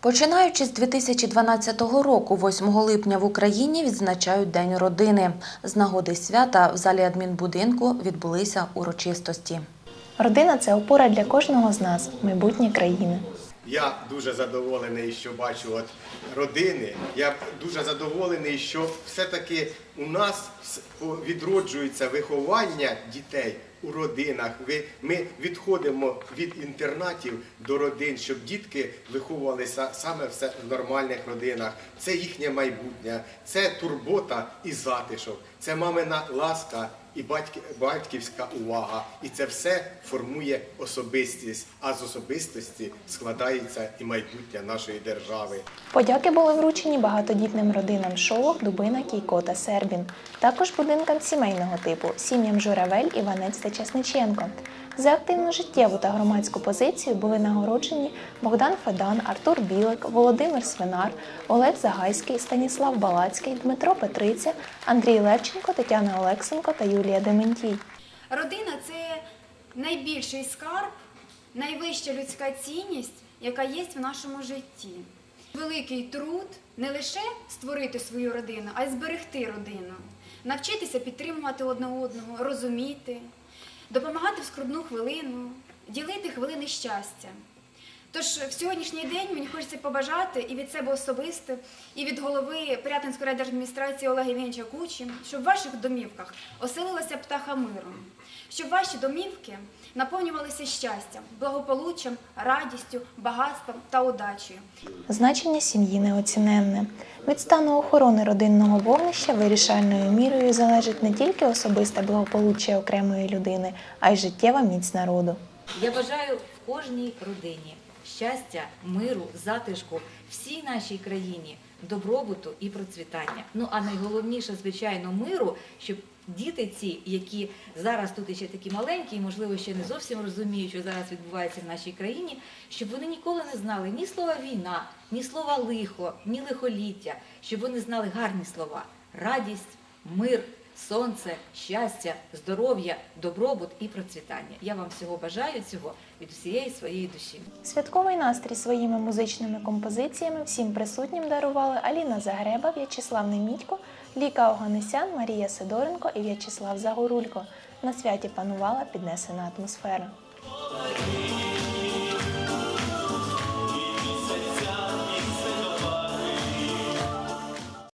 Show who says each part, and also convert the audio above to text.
Speaker 1: Починаючи з 2012 року, 8 липня в Україні відзначають День родини. З нагоди свята в залі адмінбудинку відбулися урочистості.
Speaker 2: Родина це опора для кожного з нас, майбутнє країни.
Speaker 3: Я дуже задоволений, що бачу от родини. Я дуже задоволений, що все-таки у нас відроджується виховання дітей у родинах. Ми відходимо від інтернатів до родин, щоб дітки виховувалися саме в нормальних родинах. Це їхнє майбутнє, це турбота і затишок, це мамина ласка і батьківська увага. І це все формує особистість, а з особистості складається і майбутнє нашої держави.
Speaker 2: Подяки були вручені багатодітним родинам Шолох, Дубина, Кійко та Сербін, також будинкам сімейного типу, сім'ям Журавель, Іванець та Чесниченко. За активну життєву та громадську позицію були нагороджені Богдан Федан, Артур Білик, Володимир Свинар, Олег Загайський, Станіслав Балацький, Дмитро Петриця, Андрій Левченко, Тетяна Олексенко та Юлія Дементій.
Speaker 4: Родина це найбільший скарб, найвища людська цінність, яка є в нашому житті. Великий труд не лише створити свою родину, а й зберегти родину, навчитися підтримувати одне одного, розуміти, допомагати в скрутну хвилину, ділити хвилини щастя. Тож в сьогоднішній день мені хочеться побажати і від себе особисто, і від голови Пирятинської райдержадміністрації Олега Євгеновича Кучі, щоб в ваших домівках оселилася птаха миру, щоб ваші домівки наповнювалися щастям, благополуччям, радістю, багатством та удачею.
Speaker 2: Значення сім'ї неоціненне. Від стану охорони родинного вогнища вирішальною мірою залежить не тільки особисте благополуччя окремої людини, а й життєва міць народу.
Speaker 5: Я бажаю в кожній родині щастя, миру, затишку, всій нашій країні, добробуту і процвітання. Ну а найголовніше, звичайно, миру, щоб діти ці, які зараз тут ще такі маленькі, і можливо ще не зовсім розуміють, що зараз відбувається в нашій країні, щоб вони ніколи не знали ні слова війна, ні слова лихо, ні лихоліття, щоб вони знали гарні слова радість, мир. Сонце, щастя, здоров'я, добробут і процвітання. Я вам всього бажаю цього від всієї своєї душі.
Speaker 2: Святковий настрій своїми музичними композиціями всім присутнім дарували Аліна Загреба, В'ячеслав Немітько, Ліка Оганесян, Марія Сидоренко і В'ячеслав Загорулько. На святі панувала піднесена атмосфера.